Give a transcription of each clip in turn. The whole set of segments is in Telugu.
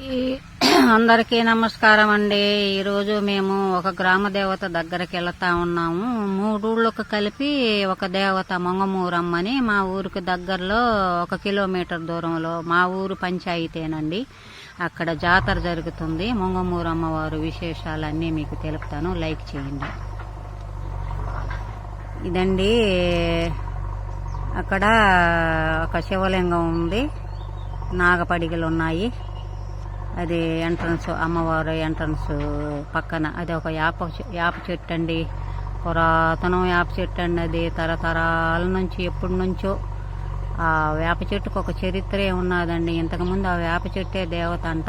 ఈ అందరికీ నమస్కారం అండి ఈరోజు మేము ఒక గ్రామ దేవత దగ్గరికి వెళ్తా ఉన్నాము. మూడూళ్ళకు కలిపి ఒక దేవత మొంగమూరమ్మని మా ఊరికి దగ్గరలో ఒక కిలోమీటర్ దూరంలో మా ఊరు పంచాయతీనండి అక్కడ జాతర జరుగుతుంది. మొంగమూరమ్మ వారు విశేషాలన్నీ మీకు తెలుపుతాను. లైక్ చేయండి. ఇదండి. అక్కడ ఒక శివలింగం ఉంది. నాగపడిగలు ఉన్నాయి అది ఎంట్రన్స్ అమ్మవారు ఎంట్రన్స్ పక్కన అది ఒక యాప యాప చెట్టు అండి. పురాతనం వేప చెట్టు అండి అది. తరతరాల నుంచి ఎప్పటి నుంచో ఆ వేప చెట్టుకు ఒక చరిత్రే ఉన్నదండి. ఇంతకుముందు ఆ వేప చెట్టే దేవత అంట.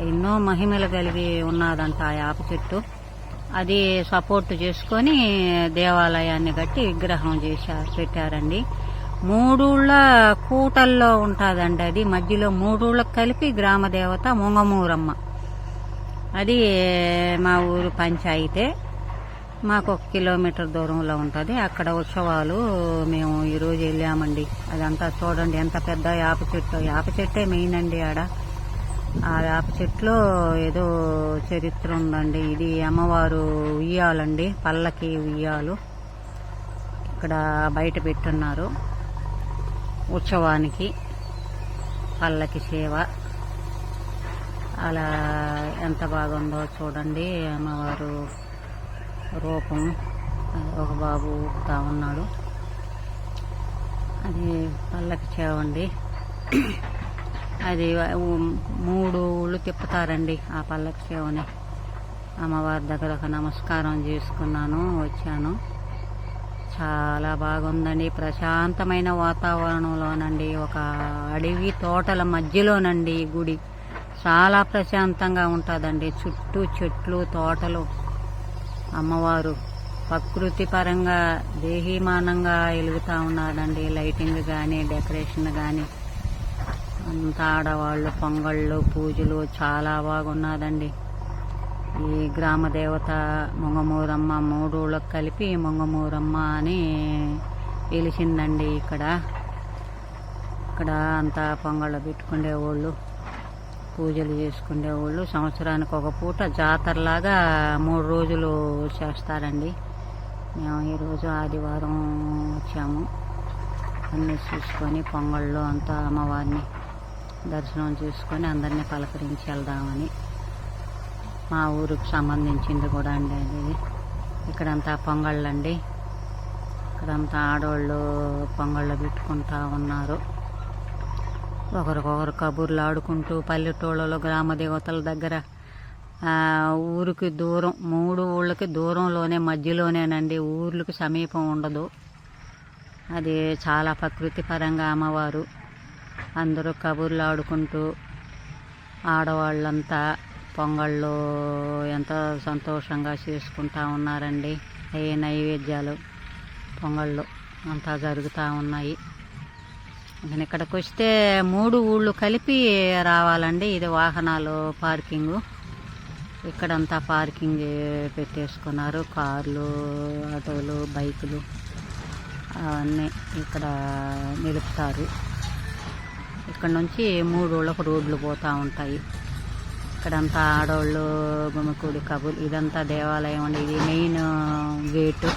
ఎన్నో మహిమలు కలిగి ఉన్నదంట ఆ వేప చెట్టు. అది సపోర్ట్ చేసుకొని దేవాలయాన్ని కట్టి విగ్రహం చేశారు పెట్టారండి. మూడూళ్ళ కూటల్లో ఉంటుందండి అది. మధ్యలో మూడూళ్ళకి కలిపి గ్రామదేవత ముంగమూరమ్మ. అది మా ఊరు పంచాయితే. మాకు ఒక కిలోమీటర్ దూరంలో ఉంటుంది. అక్కడ ఉత్సవాలు మేము ఈరోజు వెళ్ళామండి. అదంతా చూడండి ఎంత పెద్ద యాప చెట్టు. యాప చెట్టే మెయిన్ అండి ఆడ. ఆ వేప చెట్లో ఏదో చరిత్ర ఉందండి. ఇది అమ్మవారు ఉయ్యాలండి. పల్లకి ఉయ్యాలు. ఇక్కడ బయట పెట్టున్నారు. ఉత్సవానికి పల్లకి సేవ. అలా ఎంత బాగుందో చూడండి. అమ్మవారు రూపం ఒక బాబు ఊపుతా ఉన్నాడు. అది పల్లకి సేవ అండి. అది మూడు ఊళ్ళు తిప్పుతారండి ఆ పల్లకి సేవని. అమ్మవారి దగ్గర ఒక నమస్కారం చేసుకున్నాను వచ్చాను. చాలా బాగుందండి. ప్రశాంతమైన వాతావరణంలోనండి. ఒక అడవి తోటల మధ్యలోనండి ఈ గుడి. చాలా ప్రశాంతంగా ఉంటుందండి. చుట్టూ చెట్లు తోటలు. అమ్మవారు ప్రకృతి పరంగా దేహీమానంగా వెలుగుతూ ఉన్నాడండి. లైటింగ్ కానీ డెకరేషన్ కానీ అంత ఆడవాళ్ళు పొంగళ్ళు పూజలు చాలా బాగున్నదండి. ఈ గ్రామ దేవత మొంగమూరమ్మ మూడూళ్ళకి కలిపి మొంగమూరమ్మ అని వెలిసిందండి ఇక్కడ. ఇక్కడ అంతా పొంగళ్ళు పెట్టుకునేవాళ్ళు పూజలు చేసుకునేవాళ్ళు. సంవత్సరానికి ఒక పూట జాతరలాగా మూడు రోజులు చేస్తారండి. మేము ఈరోజు ఆదివారం వచ్చాము. అన్నీ చూసుకొని పొంగళ్ళు అంతా అమ్మవారిని దర్శనం చేసుకొని అందరినీ పలకరించి వెళ్దామని. మా ఊరికి సంబంధించింది కూడా అండి అది. ఇక్కడంతా పొంగళ్ళు అండి ఇక్కడంతా ఆడవాళ్ళు పొంగళ్ళు పెట్టుకుంటా ఉన్నారు. ఒకరికొకరు కబుర్లు ఆడుకుంటూ పల్లెటూళ్ళలో గ్రామ దేవతల దగ్గర ఊరికి దూరం మూడు ఊళ్ళకి దూరంలోనే మధ్యలోనేనండి. ఊర్లకు సమీపం ఉండదు. అది చాలా ప్రకృతి పరంగా అమ్మవారు. అందరూ కబుర్లు ఆడుకుంటూ ఆడవాళ్ళంతా పొంగళ్ళు ఎంతో సంతోషంగా చేసుకుంటా ఉన్నారండి. ఏ నైవేద్యాలు పొంగళ్ళు అంతా జరుగుతూ ఉన్నాయి. నేను ఇక్కడికి వస్తే మూడు ఊళ్ళు కలిపి రావాలండి. ఇది వాహనాలు పార్కింగు. ఇక్కడంతా పార్కింగ్ పెట్టేసుకున్నారు. కార్లు ఆటోలు బైకులు అవన్నీ ఇక్కడ నిలుపుతారు. ఇక్కడ నుంచి మూడు ఊళ్ళకు రోడ్లు పోతూ ఉంటాయి. ఇక్కడంతా ఆడవాళ్ళు గుమికూడి కబుల్ ఇదంతా దేవాలయం అండి. ఇది మెయిన్ గేటు.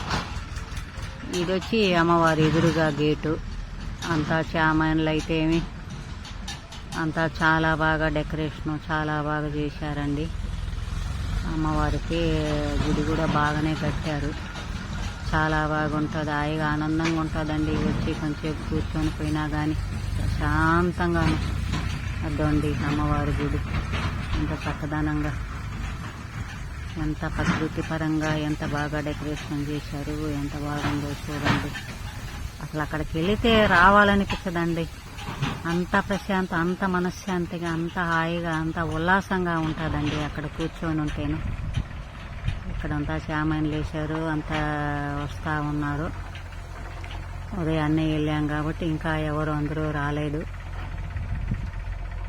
ఇది వచ్చి అమ్మవారి ఎదురుగా గేటు. అంతా చామాన్లు అయితే ఏమి అంతా చాలా బాగా డెకరేషన్ చాలా బాగా చేశారండి. అమ్మవారికి గుడి కూడా బాగానే కట్టారు. చాలా బాగుంటుంది హాయిగా ఆనందంగా ఉంటుందండి. వచ్చి కొంచెం కూర్చొని పోయినా కానీ ప్రశాంతంగా అద్దండి అమ్మవారి గుడి. ఎంత చక్కదనంగా ఎంత ప్రకృతి పరంగా ఎంత బాగా డెకరేషన్ చేశారు ఎంత బాగుందో చూడండి. అసలు అక్కడికి వెళితే రావాలనిపించదండి అంత ప్రశాంత అంత మనశ్శాంతిగా అంత హాయిగా అంత ఉల్లాసంగా ఉంటుందండి అక్కడ కూర్చొని ఉంటేను. ఇక్కడంతా చామాన్లు వేశారు అంతా వస్తూ ఉన్నారు. ఉదయాన్నే వెళ్ళాం కాబట్టి ఇంకా ఎవరు అందరూ రాలేదు.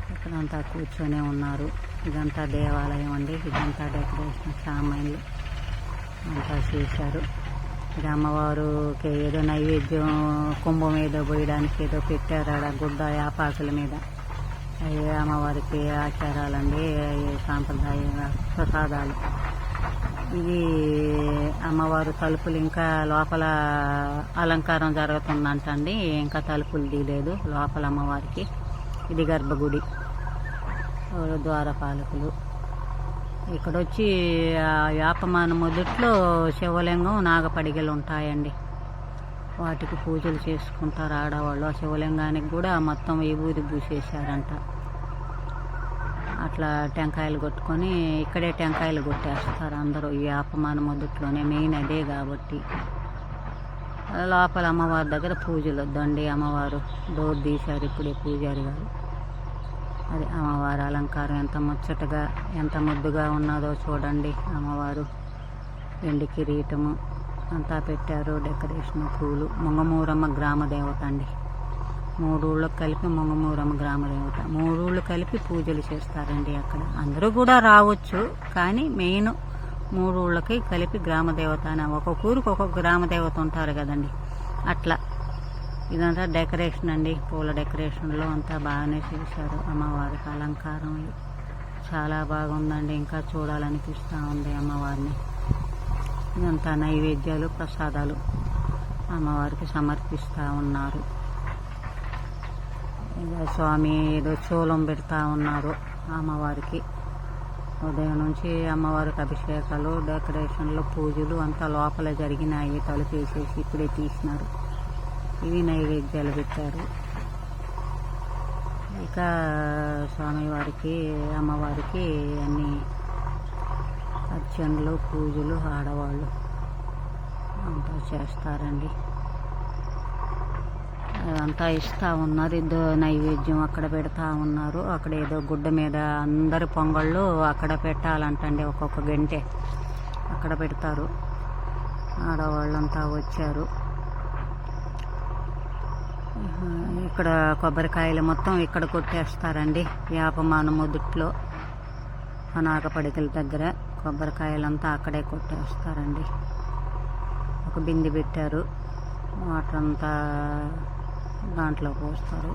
ఇక్కడంతా కూర్చొనే ఉన్నారు. ఇదంతా దేవాలయం అండి. ఇదంతా డెకరేషన్ సామాన్లు అంతా చేశారు. ఇది అమ్మవారుకి ఏదో నైవేద్యం కుంభం ఏదో పోయడానికి ఏదో పెట్టారు ఆడ గుడ్డ యాపాకుల మీద. అవి అమ్మవారికి ఆచారాలండి సాంప్రదాయ ప్రసాదాలు. ఇది అమ్మవారు తలుపులు ఇంకా లోపల అలంకారం జరుగుతుందంటండి. ఇంకా తలుపులు తీయలేదు లోపల అమ్మవారికి. ఇది గర్భగుడి. ద్వారపాలకులు. ఇక్కడ వచ్చి యాపమాన మొదట్లో శివలింగం నాగపడిగలు ఉంటాయండి. వాటికి పూజలు చేసుకుంటారు ఆడవాళ్ళు. ఆ శివలింగానికి కూడా మొత్తం విభూతి పూసేశారంట. అట్లా టెంకాయలు కొట్టుకొని ఇక్కడే టెంకాయలు కొట్టేస్తారు అందరూ ఈ అపమాన మొదట్లోనే. మెయిన్ అదే కాబట్టి. లోపల అమ్మవారి దగ్గర పూజలు దండి అమ్మవారు. డోర్ తీశారు ఇప్పుడే పూజారి గారు. అది అమ్మవారి అలంకారం ఎంత ముచ్చటగా ఎంత ముద్దుగా ఉన్నదో చూడండి అమ్మవారు. వెండి కిరీటము అంతా పెట్టారు డెకరేషన్ పూలు. ముంగమూరమ్మ గ్రామ దేవత అండి. మూడు కలిపి ముంగమూరమ్మ గ్రామ దేవత. మూడు కలిపి పూజలు చేస్తారండి అక్కడ. అందరూ కూడా రావచ్చు కానీ మెయిన్ మూడూళ్ళకి కలిపి గ్రామ దేవత అని. ఒక్కొక్క ఊరికి ఒక్కొక్క గ్రామ దేవత ఉంటారు కదండి. అట్లా ఇదంతా డెకరేషన్ అండి. పూల డెకరేషన్లో అంతా బాగానే చేశారు. అమ్మవారికి అలంకారం చాలా బాగుందండి. ఇంకా చూడాలనిపిస్తూ ఉంది అమ్మవారిని. ఇదంతా నైవేద్యాలు ప్రసాదాలు అమ్మవారికి సమర్పిస్తూ ఉన్నారు. ఇక స్వామి ఏదో చూలం పెడతా ఉన్నారు అమ్మవారికి. ఉదయం నుంచి అమ్మవారికి అభిషేకాలు డెకరేషన్లు పూజలు అంతా లోపల జరిగినాయి. తలుపు వేసేసి ఇప్పుడే తీసినారు. ఇవి నైవేద్యాలు పెట్టారు. ఇక స్వామివారికి అమ్మవారికి అన్ని అర్చనలు పూజలు ఆడవాళ్ళు అంతా చేస్తారండి. అంతా ఇస్తూ ఉన్నారు. ఇద్దరు నైవేద్యం అక్కడ పెడతా ఉన్నారు. అక్కడ ఏదో గుడ్డ మీద అందరి పొంగళ్ళు అక్కడ పెట్టాలంటండి. ఒక్కొక్క గంటే అక్కడ పెడతారు. ఆడవాళ్ళంతా వచ్చారు. ఇక్కడ కొబ్బరికాయలు మొత్తం ఇక్కడ కొట్టేస్తారండి. వేపమాన మొదట్లో అనాకపడికల దగ్గర కొబ్బరికాయలంతా అక్కడే కొట్టేస్తారండి. ఒక బిందె పెట్టారు. వాటర్ అంతా దాంట్లో పోస్తారు.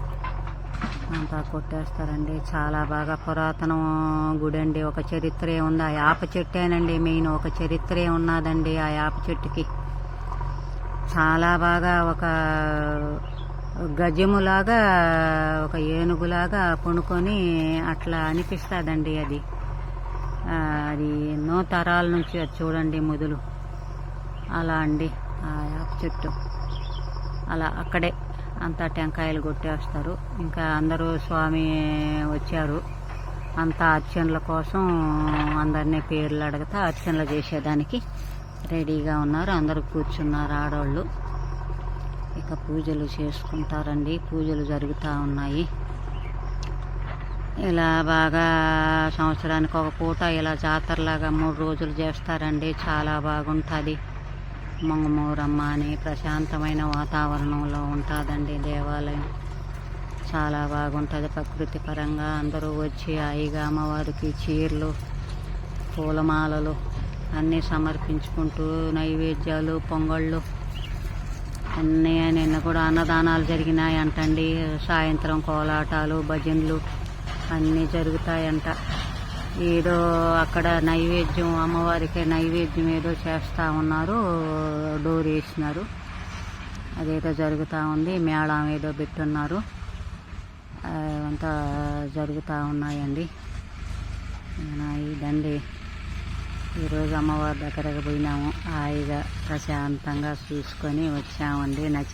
అంతా కొట్టేస్తారండి. చాలా బాగా పురాతన గుడి అండి ఒక చరిత్రే ఉంది. ఆ యాప చెట్టేనండి మెయిన్. ఒక చరిత్రే ఉన్నదండి ఆ యాప చెట్టుకి. చాలా బాగా ఒక గజములాగా ఒక ఏనుగులాగా కొనుక్కొని అట్లా అనిపిస్తుందండి అది. అది ఎన్నో తరాల నుంచి అది చూడండి మొదలు. అలా అండి ఆ యాప చెట్టు. అలా అక్కడే అంతా టెంకాయలు కొట్టేస్తారు. ఇంకా అందరూ స్వామి వచ్చారు. అంతా అర్చనల కోసం అందరినీ పేర్లు అడగతా అర్చనలు చేసేదానికి రెడీగా ఉన్నారు. అందరూ కూర్చున్నారు ఆడవాళ్ళు ఇక పూజలు చేసుకుంటారండి. పూజలు జరుగుతూ ఉన్నాయి. ఇలా బాగా సంవత్సరానికి ఒక పూట ఇలా జాతరలాగా మూడు రోజులు చేస్తారండి. చాలా బాగుంటుంది. మంగమూరమ్మ అని ప్రశాంతమైన వాతావరణంలో ఉంటుందండి దేవాలయం. చాలా బాగుంటుంది ప్రకృతి పరంగా. అందరూ వచ్చి హాయిగా అమ్మవారికి చీరలు పూలమాలలు అన్నీ సమర్పించుకుంటూ నైవేద్యాలు పొంగళ్ళు అన్నీ నిన్న కూడా అన్నదానాలు జరిగినాయి అంటండి సాయంత్రం కోలాటాలు భజనలు అన్నీ జరుగుతాయంట. ఏదో అక్కడ నైవేద్యం అమ్మవారికి నైవేద్యం ఏదో చేస్తూ ఉన్నారు. డోర్ వేసినారు. అదేదో జరుగుతూ ఉంది. మేళం ఏదో పెట్టున్నారు. అంతా జరుగుతూ ఉన్నాయండి. ఇదండి ఈరోజు అమ్మవారి దగ్గరకు పోయినాము. హాయిగా ప్రశాంతంగా చూసుకొని వచ్చామండి. నచ్చి